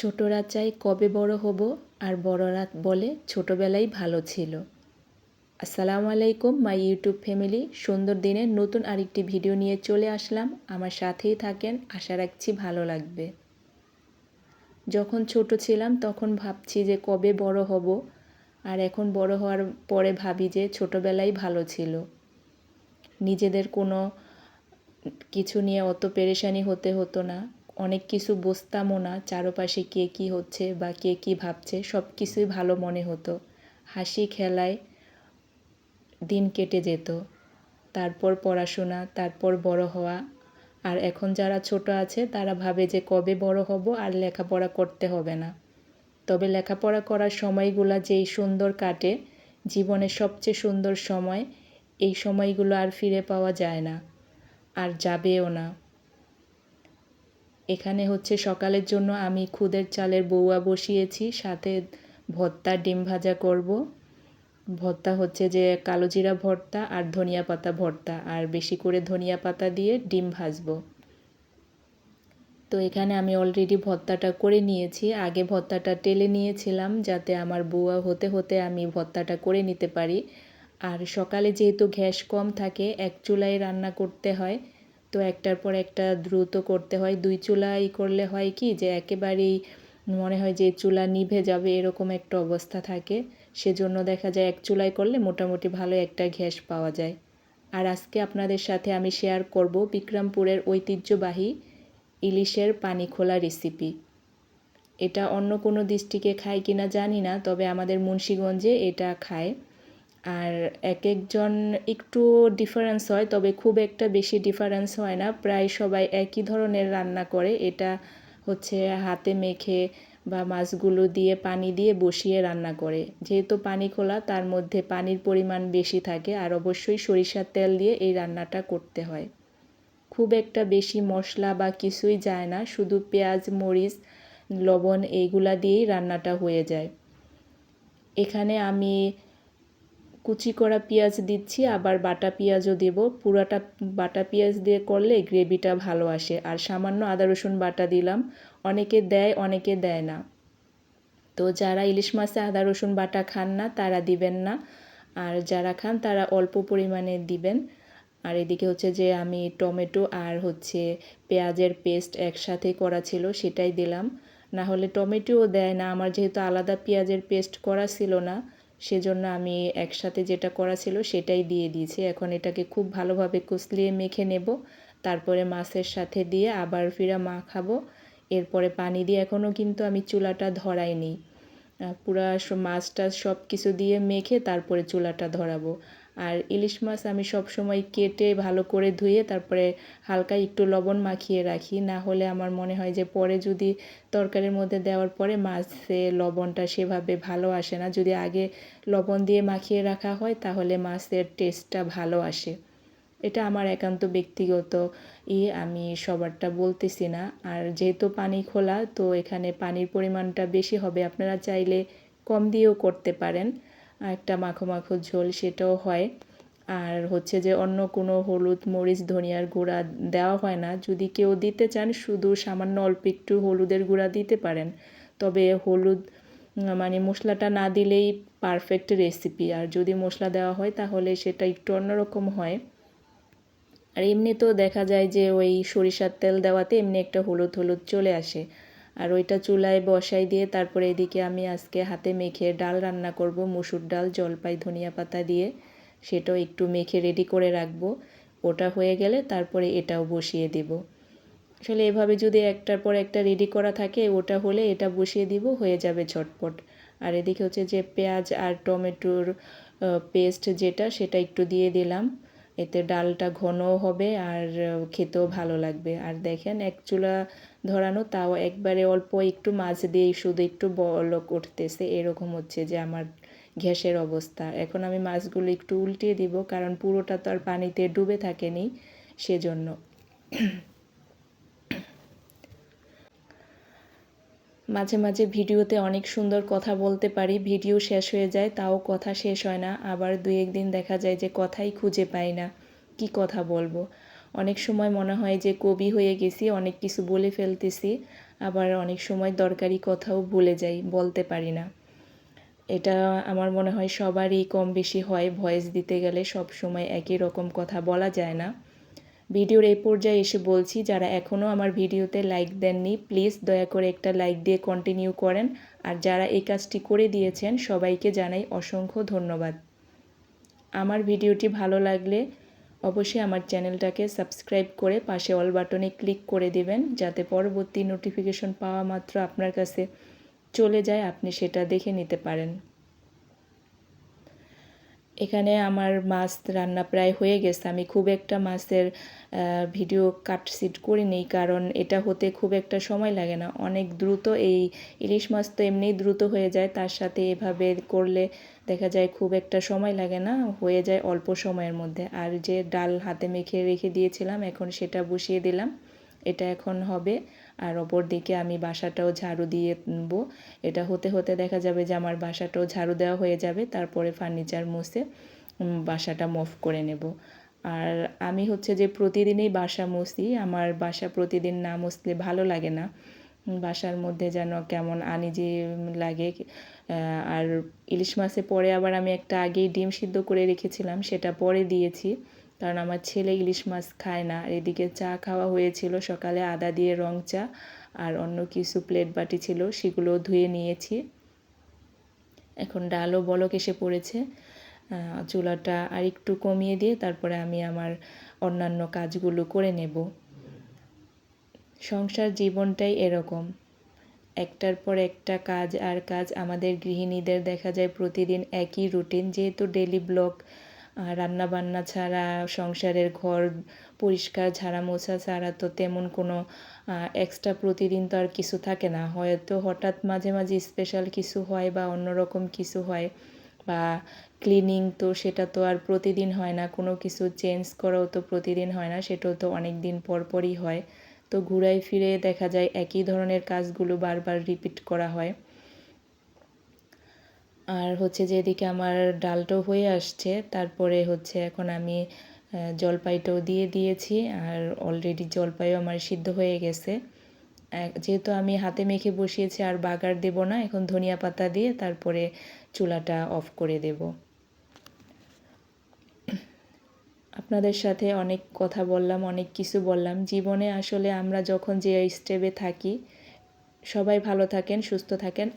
ছোটরা চায় কবে বড় হব আর বড়রা বলে ছোটবেলাই ভালো ছিল। আসসালামু আলাইকুম, মাই ইউটিউব ফ্যামিলি। সুন্দর দিনে নতুন আরেকটি ভিডিও নিয়ে চলে আসলাম। আমার সাথেই থাকেন, আশা রাখছি ভালো লাগবে। যখন ছোট ছিলাম তখন ভাবছি যে কবে বড় হব আর এখন বড় হওয়ার পরে ভাবি যে ছোটবেলাই ভালো ছিল। নিজেদের কোনো কিছু নিয়ে অত পেরেশানি হতে হতো না। অনেক কিছু বুঝতামও না চারপাশে কে কী হচ্ছে বা কে কী ভাবছে সব কিছুই ভালো মনে হতো। হাসি খেলায় দিন কেটে যেত। তারপর পড়াশোনা, তারপর বড় হওয়া। আর এখন যারা ছোট আছে, তারা ভাবে যে কবে বড় হব আর লেখাপড়া করতে হবে না। তবে লেখাপড়া করার সময়গুলো যেই সুন্দর কাটে, জীবনের সবচেয়ে সুন্দর সময়, এই সময়গুলো আর ফিরে পাওয়া যায় না। আর যাবেও না। এখানে হচ্ছে সকালের জন্য আমি খুদের চালের বৌয়া বসিয়েছি, সাথে ভর্তা, ডিম ভাজা করব। ভর্তা হচ্ছে যে কালো জিরা ভর্তা আর ধনিয়া পাতা ভর্তা, আর বেশি করে ধনিয়া পাতা দিয়ে ডিম ভাজবো। তো এখানে আমি অলরেডি ভর্তাটা করে নিয়েছি। আগে ভর্তাটা টেলে নিয়েছিলাম যাতে আমার বউয়া হতে হতে আমি ভর্তাটা করে নিতে পারি। আর সকালে যেহেতু গ্যাস কম থাকে, এক চুলায় রান্না করতে হয় তো একটার পর একটা দ্রুত করতে হয়। দুই চুলাই করলে হয় কি যে একেবারেই মনে হয় যে চুলা নিভে যাবে এরকম একটা অবস্থা থাকে। সেজন্য দেখা যায় এক চুলায় করলে মোটামুটি ভালো একটা ঘ্যাস পাওয়া যায়। আর আজকে আপনাদের সাথে আমি শেয়ার করব বিক্রমপুরের ঐতিহ্যবাহী ইলিশের পানি খোলা রেসিপি এটা অন্য কোনো ডিস্ট্রিক্টে খায় কিনা জানি না, তবে আমাদের মুন্সীগঞ্জে এটা খায়। আর এক একজন একটু ডিফারেন্স হয়, তবে খুব একটা বেশি ডিফারেন্স হয় না। প্রায় সবাই একই ধরনের রান্না করে। এটা হচ্ছে হাতে মেখে বা মাছগুলো দিয়ে, পানি দিয়ে বসিয়ে রান্না করে। যেহেতু পানি খোলা, তার মধ্যে পানির পরিমাণ বেশি থাকে। আর অবশ্যই সরিষার তেল দিয়ে এই রান্নাটা করতে হয়। খুব একটা বেশি মশলা বা কিছুই যায় না। শুধু পেঁয়াজ, মরিচ, লবণ, এইগুলা দিয়েই রান্নাটা হয়ে যায়। এখানে আমি কুচি করা পেঁয়াজ দিচ্ছি, আবার বাটা পেঁয়াজও দেব। পুরাটা বাটা পেঁয়াজ দিয়ে করলে গ্রেভিটা ভালো আসে। আর সামান্য আদা, রসুন বাটা দিলাম। অনেকে দেয় অনেকে দেয় না। তো যারা ইলিশ মাছে আদা, রসুন বাটা খান না, তারা দিবেন না। আর যারা খান, তারা অল্প পরিমাণে দিবেন। আর এদিকে হচ্ছে যে আমি টমেটো আর হচ্ছে পেঁয়াজের পেস্ট একসাথে করা ছিল, সেটাই দিলাম। না হলে টমেটোও দেয় না। আমার যেহেতু আলাদা পেঁয়াজের পেস্ট করা ছিল না সেজন্য আমি একসাথে যেটা করা ছিল সেটাই দিয়ে দিয়েছি। এখন এটাকে খুব ভালোভাবে কুচলিয়ে মেখে নেব। তারপরে মাছের সাথে দিয়ে আবার ফিরা মা খাব এরপরে পানি দিয়ে এখনও কিন্তু আমি চুলাটা ধরাইনি। পুরা মাছটা সব কিছু দিয়ে মেখে তারপরে চুলাটা ধরাবো। আর ইলিশ মাছ আমি সব সময় কেটে ভালো করে ধুয়ে তারপরে হালকা একটু লবণ মাখিয়ে রাখি। না হলে আমার মনে হয় যে পরে যদি তরকারির মধ্যে দেওয়ার পরে মাছে লবণটা সেভাবে ভালো আসে না। যদি আগে লবণ দিয়ে মাখিয়ে রাখা হয় তাহলে মাছের টেস্টটা ভালো আসে। এটা আমার একান্ত ব্যক্তিগত ই, আমি সবারটা বলতেছি না। আর যেহেতু পানি খোলা, তো এখানে পানির পরিমাণটা বেশি হবে। আপনারা চাইলে কম দিয়েও করতে পারেন। একটা মাখো মাখো ঝোল সেটাও হয়। আর হচ্ছে যে অন্য কোনো হলুদ মরিচ, ধনিয়ার গুঁড়া দেওয়া হয় না। যদি কেউ দিতে চান, শুধু সামান্য অল্প একটু হলুদের গুঁড়া দিতে পারেন। তবে হলুদ মানে মশলাটা না দিলেই পারফেক্ট রেসিপি আর যদি মশলা দেওয়া হয়, তাহলে সেটা একটু অন্যরকম হয়। আর এমনিতেও দেখা যায় যে ওই সরিষার তেল দেওয়াতে এমনি একটা হলুদ হলুদ চলে আসে। আর ওইটা চুলায় বসাই দিয়ে তারপরে এদিকে আমি আজকে হাতে মেখে ডাল রান্না করব, মুসুর ডাল, জলপাই, ধনিয়া পাতা দিয়ে। সেটাও একটু মেখে রেডি করে রাখব। ওটা হয়ে গেলে তারপরে এটাও বসিয়ে দেব। আসলে এভাবে যদি একটার পর একটা রেডি করা থাকে, ওটা হলে এটা বসিয়ে দিব, হয়ে যাবে ঝটপট। আর এদিকে হচ্ছে যে পেঁয়াজ আর টমেটোর পেস্ট যেটা, সেটা একটু দিয়ে দিলাম। এতে ডালটা ঘনও হবে আর খেতেও ভালো লাগবে। আর দেখেন, এক চুলা ধরানো, তাও একবারে অল্প একটু মাছ দিয়ে শুধু একটু বলক উঠতেছে। এরকম হচ্ছে যে আমার ঘ্যাসের অবস্থা। এখন আমি মাছগুলো একটু উল্টিয়ে দিব, কারণ পুরোটা তো আর পানিতে ডুবে থাকেনি সেজন্য। মাঝে মাঝে ভিডিওতে অনেক সুন্দর কথা বলতে পারি, ভিডিও শেষ হয়ে যায়, তাও কথা শেষ হয় না, আবার দুই একদিন দেখা যায় যে কথাই খুঁজে পাই না, কি কথা বলব? অনেক সময় মনে হয় যে কবি হয়ে গেছি, অনেক কিছু বলে ফেলতেছি, আবার অনেক সময় দরকারি কথাও ভুলে যাই, বলতে পারি না। এটা আমার মনে হয় সবারই কম বেশি হয়, ভয়েস দিতে গেলে সব সময় একই রকম কথা বলা যায় না। ভিডিওর এই পর্যায়ে এসে বলছি, যারা এখনও আমার ভিডিওতে লাইক দেননি প্লিজ দয়া করে একটা লাইক দিয়ে কন্টিনিউ করেন। আর যারা এই কাজটি করে দিয়েছেন, সবাইকে জানাই অসংখ্য ধন্যবাদ। আমার ভিডিওটি ভালো লাগলে অবশ্যই আমার চ্যানেলটাকে সাবস্ক্রাইব করে পাশে অল বাটনে ক্লিক করে দিবেন, যাতে পরবর্তী নোটিফিকেশন পাওয়া মাত্র আপনার কাছে চলে যায়, আপনি সেটা দেখে নিতে পারেন। এখানে আমার মাছ রান্না প্রায় হয়ে গেছে। আমি খুব একটা মাছের ভিডিও কাটসিট করিনি কারণ এটা হতে খুব একটা সময় লাগে না। অনেক দ্রুত এই ইলিশ মাছ তো এমনিই দ্রুত হয়ে যায়, তার সাথে এভাবে করলে দেখা যায় খুব একটা সময় লাগে না, হয়ে যায় অল্প সময়ের মধ্যে। আর যে ডাল হাতে মেখে রেখে দিয়েছিলাম, এখন সেটা বসিয়ে দিলাম। এটা এখন হবে আর ওপর দিকে আমি বাসাটাও ঝাড়ু দিয়ে নেব। এটা হতে হতে দেখা যাবে যে আমার বাসাটাও ঝাড়ু দেওয়া হয়ে যাবে, তারপরে ফার্নিচার মুছে বাসাটা মফ করে নেব। আর আমি হচ্ছে যে প্রতিদিনই বাসা মুছি, আমার বাসা প্রতিদিন না মুছলে ভালো লাগে না। বাসার মধ্যে যেন কেমন আনিজি লাগে আর ইলিশ মাছে পরে আবার আমি একটা আগেই ডিম সিদ্ধ করে রেখেছিলাম, সেটা পরে দিয়েছি। কারণ আমার ছেলে ইলিশ মাছ খায় না। আর এদিকে চা খাওয়া হয়েছিল, সকালে আদা দিয়ে রং চা আর অন্য কিছু প্লেট বাটি ছিল সেগুলো ধুয়ে নিয়েছি। এখন ডালও বলক এসে পড়েছে। চুলাটা আর একটু কমিয়ে দিয়ে তারপরে আমি আমার অন্যান্য কাজগুলো করে নেব। সংসার জীবনটাই এরকম। একটার পর একটা কাজ আর কাজ আমাদের গৃহিণীদের দেখা যায় প্রতিদিন একই রুটিন, যেহেতু ডেলি ব্লগ রান্না বান্না ছাড়া, সংসারের ঘর পরিষ্কার ঝাড়া মোছা ছাড়া তো তেমন কোনো এক্সট্রা প্রতিদিন তো আর কিছু থাকে না। হয়তো হঠাৎ মাঝে মাঝে স্পেশাল কিছু হয় বা অন্যরকম কিছু হয় বা ক্লিনিং তো সেটা তো আর প্রতিদিন হয় না, কোনো কিছু চেঞ্জ করাও তো প্রতিদিন হয় না, সেটাও তো অনেক দিন পর পরই হয়। তো ঘুরাই ফিরে দেখা যায় একই ধরনের কাজগুলো বারবার রিপিট করা হয়। আর হচ্ছে যে এদিকে আমার ডালটাও হয়ে আসছে, তারপরে হচ্ছে এখন আমি জলপাইটাও দিয়ে দিয়েছি আর অলরেডি জলপাইও আমার সিদ্ধ হয়ে গেছে। যেহেতু আমি হাতে মেখে বসিয়েছি আর বাগার দেব না, এখন ধনিয়া পাতা দিয়ে তারপরে চুলাটা অফ করে দেব। আপনাদের সাথে অনেক কথা বললাম, অনেক কিছু বললাম। জীবনে আসলে আমরা যখন যে স্টেপে থাকি, সবাই ভালো থাকেন, সুস্থ থাকেন।